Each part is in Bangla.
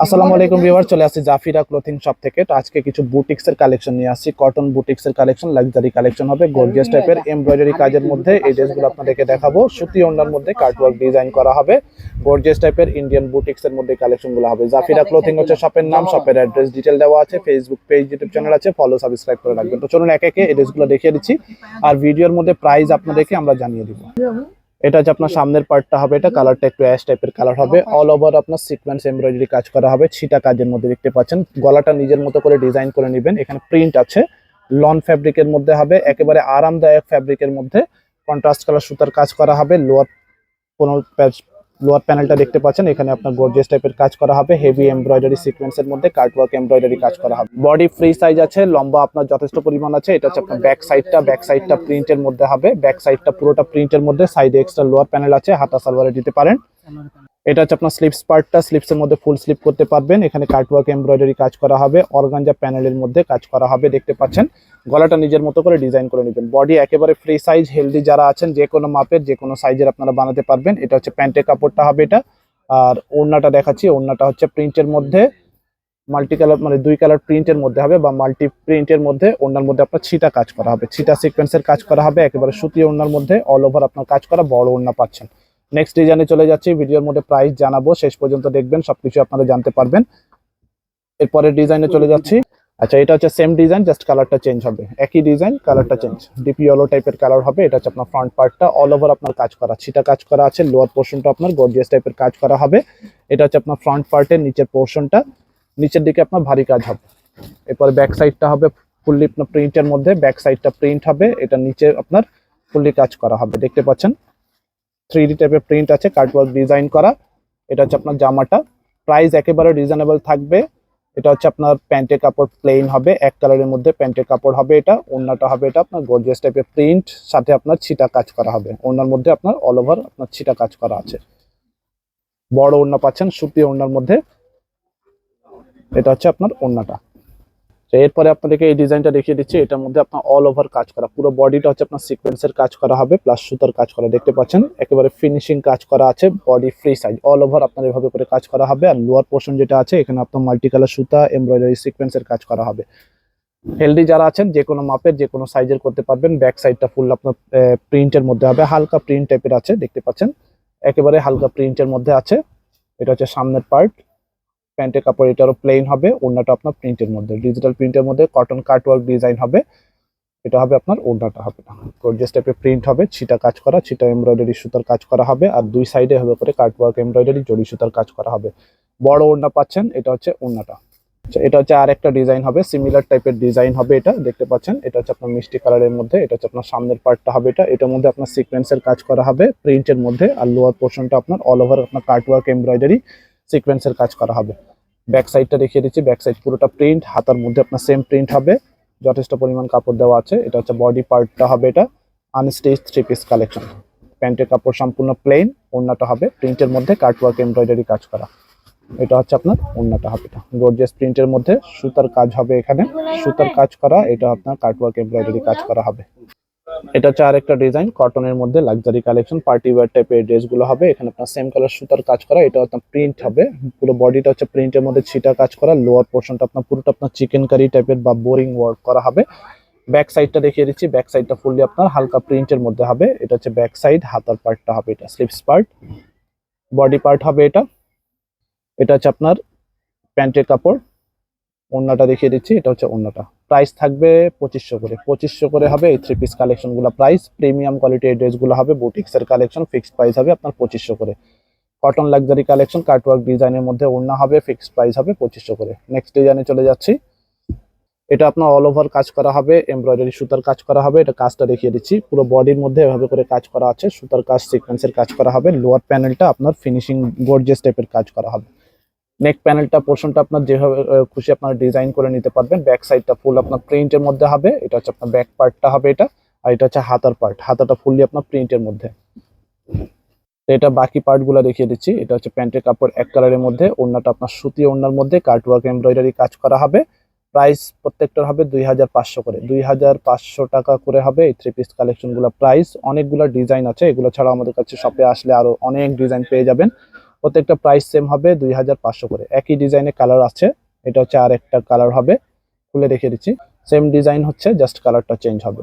আসসালামু আলাইকুম ভিউয়ার চলে আসছি জাফিরা ক্লোথিং শপ থেকে। তো আজকে কিছু বুটিক্স এর কালেকশন নিয়ে আসছি। কটন বুটিক্স এর কালেকশন লাক্সারি কালেকশন হবে গর্জিয়াস টাইপের এমব্রয়ডারি কাজের মধ্যে এই ড্রেসগুলো আপনাদেরকে দেখাবো। সুতি ওন্ডার মধ্যে ডিজাইন করা হবে। গর্জিয়াস টাইপের ইন্ডিয়ান বুটিক্স এর মধ্যে কালেকশনগুলো হবে। জাফিরা ক্লোথিং হচ্ছে শপের নাম শপের অ্যাড্রেস ডিটেল দেওয়া আছে ফেসবুক পেজ ইউটিউব চ্যানেল আছে ফলো সাবস্ক্রাইব করে রাখবেন। তো চলুন একে একে এই ড্রেসগুলো দেখিয়ে দিচ্ছি। আর ভিডিওর মধ্যে প্রাইস আপনাদেরকে আমরা জানিয়ে দিব। এটা যে আপনার সামনের পার্টটা হবে, এটা কালারটা একটু অ্যাশ টাইপের কালার হবে। অল ওভার আপনার সিকোয়েন্স এমব্রয়ডারি কাজ করা হবে। ছিটা কাজের মধ্যে দেখতে পাচ্ছেন। গলাটা নিজের মতো করে ডিজাইন করে নেবেন। এখানে প্রিন্ট আছে। লন ফ্যাব্রিকের মধ্যে হবে। একেবারে আরামদায়ক ফ্যাব্রিকের মধ্যে কন্ট্রাস্ট কালার সুতার কাজ করা হবে। লোয়ার কোনো লোয়ার প্যানেলটা দেখতে পাচ্ছেন, এখানে আপনার গর্জিয়াস টাইপের কাজ করা হবে হেভি এমব্রয়ডারি সিকোয়েন্সের মধ্যে কাটওয়ার্ক এমব্রয়ডারি কাজ করা হবে। বডি ফ্রি সাইজ আছে, লম্বা আপনার যথেষ্ট পরিমাণ আছে, এটা হচ্ছে আপনার ব্যাক সাইডটা ব্যাক সাইডটা প্রিন্টের মধ্যে হবে ব্যাক সাইডটা পুরোটা প্রিন্টের মধ্যে সাইডে এক্সট্রা লোয়ার প্যানেল আছে, হাতা সালোয়ারে দিতে পারেন। এটা হচ্ছে আপনার স্লিপস পার্টটা স্লিপসের মধ্যে ফুল স্লিপ করতে পারবেন, এখানে কাটওয়ার্ক এমব্রয়ডারি কাজ করা হবে অর্গানজা প্যানেলের মধ্যে কাজ করা হবে, দেখতে পাচ্ছেন। গলাটা নিজের মতো করে ডিজাইন করে নেবেন। বডি একেবারে ফ্রি সাইজ হেলদি যারা আছেন, যে কোনো মাপের, যে কোনো সাইজের আপনারা বানাতে পারবেন। এটা হচ্ছে প্যান্টের কাপড়টা হবে এটা। আর ওড়নাটা দেখাচ্ছি, ওড়নাটা হচ্ছে প্রিন্টের মধ্যে। মাল্টি কালার মানে দুই কালার প্রিন্টের মধ্যে হবে বা মাল্টি প্রিন্টের মধ্যে ওড়নার মধ্যে আপনার ছিটা কাজ করা হবে। ছিটা সিকোয়েন্সের কাজ করা হবে, একেবারে সুতি ওড়নার মধ্যে অল ওভার আপনার কাজ করা বড় ওড়না পাচ্ছেন। নেক্সট ডিজাইনে চলে যাচ্ছি, ভিডিওর মধ্যে প্রাইস জানাব, শেষ পর্যন্ত দেখবেন, সবকিছু আপনারা জানতে পারবেন। এরপরের ডিজাইনে চলে যাচ্ছি। আচ্ছা এটা হচ্ছে সেম ডিজাইন জাস্ট কালারটা চেঞ্জ হবে। একই ডিজাইন কালারটা চেঞ্জ ডিপ ইয়েলো টাইপের কালার হবে, এটা হচ্ছে আপনার ফ্রন্ট পার্টটা অল ওভার আপনার কাজ করা, ছিটা কাজ করা আছে লোয়ার পোর্শনটা আপনার গর্জিয়াস টাইপের কাজ করা হবে। এটা হচ্ছে আপনার ফ্রন্ট পার্টের নিচের পোর্শনটা নিচের দিকে আপনার ভারী কাজ হবে। এরপর ব্যাক সাইডটা হবে ফুললি আপনার প্রিন্টের মধ্যে ব্যাক সাইডটা প্রিন্ট হবে। এটা নিচে আপনার ফুললি কাজ করা হবে, দেখতে পাচ্ছেন? থ্রি ডি টাইপের প্রিন্ট আছে কার্টওয়ার্ক ডিজাইন করা। এটা হচ্ছে আপনার জামাটা। প্রাইস একেবারে রিজনেবল থাকবে। এটা হচ্ছে আপনার প্যান্টের কাপড় প্লেন হবে, এক কালারের মধ্যে প্যান্টের কাপড় হবে এটা, ওড়নাটা হবে এটা, আপনার গর্জিয়াস টাইপের প্রিন্ট সাথে আপনার ছিটা কাজ করা হবে। ওড়নার মধ্যে আপনার অল ওভার আপনার ছিটা কাজ করা আছে। বড় ওড়না পাচ্ছেন, সুতি ওড়নার মধ্যে। এটা হচ্ছে আপনার ওড়নাটা। তো এরপরে আপনাদেরকে এই ডিজাইনটা দেখিয়ে দিচ্ছি। এটার মধ্যে আপনার অল ওভার কাজ করা। পুরো বডিটা হচ্ছে আপনার সিকোয়েন্সের কাজ করা হবে প্লাস সুতার কাজ করা, দেখতে পাচ্ছেন? একেবারে ফিনিশিং কাজ করা আছে body free size all over আপনার এভাবে করে কাজ করা হবে। আর লোয়ার পোর্শন যেটা আছে, এখানে আপনার মাল্টি কালার সুতা এমব্রয়ডারি সিকোয়েন্সের কাজ করা হবে। হেলদি যারা আছেন, যে কোনো মাপের, যে কোনো সাইজের করতে পারবেন। ব্যাক সাইডটা ফুল আপনার প্রিন্টের মধ্যে হবে। হালকা প্রিন্ট টাইপের আছে, দেখতে পাচ্ছেন? একেবারে হালকা প্রিন্টের মধ্যে আছে। এটা হচ্ছে সামনের পার্ট প্যান্টের কাপড় এটারও প্লেন হবে ওড়নাটা আপনার প্রিন্টের মধ্যে ডিজিটাল প্রিন্টের মধ্যে কটন কাটওয়ার্ক ডিজাইন হবে এটা হবে আপনার ওড়নাটা হবে না। গর্জিয়াস টাইপের প্রিন্ট হবে ছিটা কাজ করা ছিটা এমব্রয়ডারি সুতার কাজ করা হবে আর দুই সাইডে হবে করে কাটওয়ার্ক এমব্রয়ডারি জড়ি সুতার কাজ করা হবে। বড় ওড়না পাচ্ছেন এটা হচ্ছে ওড়নাটা। আচ্ছা, এটা হচ্ছে আর একটা ডিজাইন হবে সিমিলার টাইপের ডিজাইন হবে এটা দেখতে পাচ্ছেন এটা হচ্ছে আপনার মিষ্টি কালারের মধ্যে এটা হচ্ছে আপনার সামনের পার্টটা হবে এটা এটার মধ্যে আপনার সিকোয়েন্সের কাজ করা হবে প্রিন্টের মধ্যে আর লোয়ার পোর্শনটা আপনার অল ওভার আপনার কাটওয়ার্ক এমব্রয়ডারি সিকোয়েন্সের কাজ করা হবে। ব্যাক সাইডটা দেখিয়ে দিচ্ছি। ব্যাক সাইড পুরোটা প্রিন্ট হাতার মধ্যে আপনার সেম প্রিন্ট হবে। যথেষ্ট পরিমাণ কাপড় দেওয়া আছে। এটা হচ্ছে বডি পার্টটা হবে এটা। আনস্টেজ থ্রি পিস কালেকশন প্যান্টের কাপড় সম্পূর্ণ প্লেন ওড়নাটা হবে। প্রিন্টের মধ্যে কাটওয়ার্ক এমব্রয়ডারি কাজ করা। এটা হচ্ছে আপনার ওড়নাটা হবে এটা। গর্জিয়াস প্রিন্টের মধ্যে সুতার কাজ হবে এখানে। সুতার কাজ করা, এটা আপনার কাটওয়ার্ক এমব্রয়ডারি কাজ করা হবে। এটা হচ্ছে আরেকটা ডিজাইন কটনের মধ্যে লাক্সারি কালেকশন পার্টি ওয়্যার টাইপের ড্রেসগুলো হবে, এখানে আপনার সেম কালার সুতার কাজ করা এটা আপনার প্রিন্ট হবে, পুরো বডিটা হচ্ছে প্রিন্টের মধ্যে ছিটা কাজ করা লোয়ার পোর্শনটা আপনার পুরোটা আপনার চিকেন কারি টাইপের বা বোরিং ওয়ার্ক করা হবে। ব্যাক সাইডটা দেখিয়ে দিচ্ছি ব্যাক সাইডটা ফুললি আপনার হালকা প্রিন্টের মধ্যে হবে, এটা হচ্ছে ব্যাক সাইড হাতার পার্টটা হবে এটা স্লিপস পার্ট বডি পার্ট হবে এটা এটা হচ্ছে আপনার প্যান্টের কাপড় ওড়নাটা দেখিয়ে দিচ্ছি, এটা হচ্ছে ওড়নাটা প্রাইস থাকবে পঁচিশশো করে। পঁচিশশো করে হবে এই থ্রি পিস কালেকশনগুলো প্রাইস প্রিমিয়াম কোয়ালিটির ড্রেসগুলো হবে বুটিক্সের কালেকশন ফিক্সড প্রাইস হবে আপনার পঁচিশশো করে। কটন লাক্সারি কালেকশন কাটওয়ার্ক ডিজাইনের মধ্যে ওড়না হবে ফিক্সড প্রাইস হবে পঁচিশশো করে। নেক্সট ডিজাইনে চলে যাচ্ছি। এটা আপনার অল ওভার কাজ করা হবে এমব্রয়ডারি সুতার কাজ করা হবে, এটা কাজটা দেখিয়ে দিচ্ছি। পুরো বডির মধ্যে এভাবে করে কাজ করা আছে, সুতার কাজ সিকোয়েন্সের কাজ করা হবে লোয়ার প্যানেলটা আপনার ফিনিশিং গর্জিয়াস টাইপের কাজ করা হবে। নেক প্যানেলটা পোর্শনটা আপনার যেভাবে খুশি আপনারা ডিজাইন করে নিতে পারবেন। ব্যাক সাইডটা ফুল আপনার প্রিন্টের মধ্যে হবে। এটা হচ্ছে আপনার ব্যাক পার্টটা হবে এটা। আর এটা হচ্ছে হাতার পার্ট হাতাটা ফুললি আপনার প্রিন্টের মধ্যে। এটা বাকি পার্টগুলো দেখিয়ে দিচ্ছি। এটা হচ্ছে প্যান্টের কাপড় এক কালারের মধ্যে। ওড়নাটা আপনার সুতি ওড়নার মধ্যে। কাটওয়ার্ক এমব্রয়ডারি কাজ করা হবে। প্রাইস প্রত্যেকটার হবে দুই হাজার পাঁচশো করে। দুই হাজার পাঁচশো টাকা করে হবে এই থ্রি পিস কালেকশনগুলো প্রাইস অনেকগুলো ডিজাইন আছে। এগুলো ছাড়া আমাদের কাছে শপে আসলে আরও অনেক ডিজাইন পেয়ে যাবেন। প্রত্যেকটা প্রাইস সেম হবে দুই হাজার পাঁচশো করে। একই ডিজাইনে কালার আছে, এটা হচ্ছে আর একটা কালার হবে, খুলে রেখে দিচ্ছি। সেম ডিজাইন হচ্ছে জাস্ট কালারটা চেঞ্জ হবে।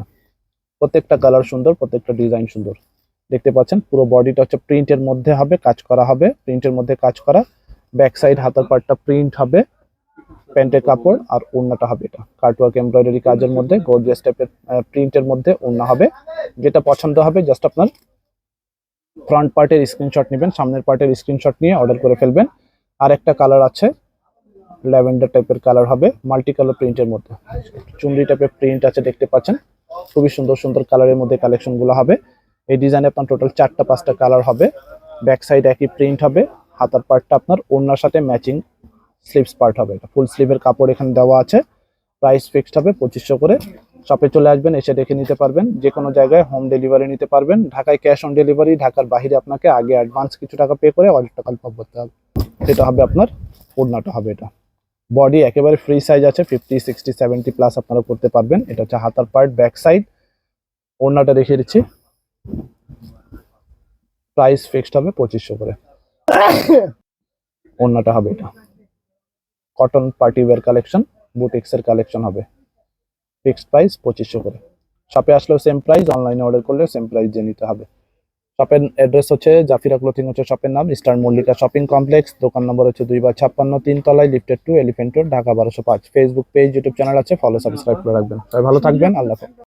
প্রত্যেকটা কালার সুন্দর, প্রত্যেকটা ডিজাইন সুন্দর। দেখতে পাচ্ছেন, পুরো বডিটা হচ্ছে প্রিন্টের মধ্যে হবে, কাজ করা হবে প্রিন্টের মধ্যে কাজ করা। ব্যাক সাইড হাতার পার্টটা প্রিন্ট হবে, প্যান্টের কাপড় আর ওড়নাটা হবে এটা। কার্টওয়ার্ক এমব্রয়ডারি কাজের মধ্যে গর্জিয়াস টাইপের প্রিন্টের মধ্যে ওড়না হবে। যেটা পছন্দ হবে জাস্ট আপনার ফ্রন্ট পার্টের স্ক্রিনশট নেবেন, সামনের পার্টের স্ক্রিনশট নিয়ে অর্ডার করে ফেলবেন। আর একটা কালার আছে, ল্যাভেন্ডার টাইপের কালার হবে মাল্টি কালার প্রিন্টের মধ্যে। চুনরি টাইপের প্রিন্ট আছে, দেখতে পাচ্ছেন? খুবই সুন্দর সুন্দর কালারের মধ্যে কালেকশনগুলো হবে। এই ডিজাইনে আপনার টোটাল চারটা, পাঁচটা কালার হবে। ব্যাক সাইড একই প্রিন্ট হবে, হাতার পার্টটা আপনার ওড়নার সাথে ম্যাচিং স্লিভস পার্ট হবে। এটা ফুল স্লিভের কাপড় এখানে দেওয়া আছে। প্রাইস ফিক্সড হবে পঁচিশশো করে। শপে চলে আসবেন, এসে দেখে নিতে পারবেন। যে কোনো জায়গায় হোম ডেলিভারি নিতে পারবেন। ঢাকায় ক্যাশ অন ডেলিভারি ঢাকার বাইরে আপনাকে আগে অ্যাডভান্স কিছু টাকা পে করে অর্ডারটা কনফার্ম করতে হবে। সেটা হবে আপনার, ওড়নাটা হবে এটা। বডি একেবারে ফ্রি সাইজ আছে ফিফটি সিক্সটি সেভেন্টি প্লাস আপনারা করতে পারবেন। এটা হচ্ছে হাতার পার্ট ব্যাক সাইড ওড়নাটা রেখে দিচ্ছি। প্রাইস ফিক্সড হবে পঁচিশশো করে। ওড়নাটা হবে এটা। কটন পার্টি ওয়্যার কালেকশন বুটিক্সের কালেকশন হবে। ফিক্সড প্রাইস পঁচিশশো করে। শপে আসলেও সেম প্রাইস অনলাইনে অর্ডার করলেও সেম প্রাইস দিয়ে নিতে হবে। শপের অ্যাড্রেস হচ্ছে জাফিরা ক্লোথিং হচ্ছে শপের নাম স্টার মল্লিকা শপিং কমপ্লেক্স দোকান নম্বর হচ্ছে দুই বা ছাপ্পান্ন তলায় lifted to elephant to Dhaka বারোশো পাঁচ। ফেসবুক পেজ ইউটিউব চ্যানেল আছে ফলো সাবস্ক্রাইব করে রাখবেন। ভালো থাকবেন, আল্লাহ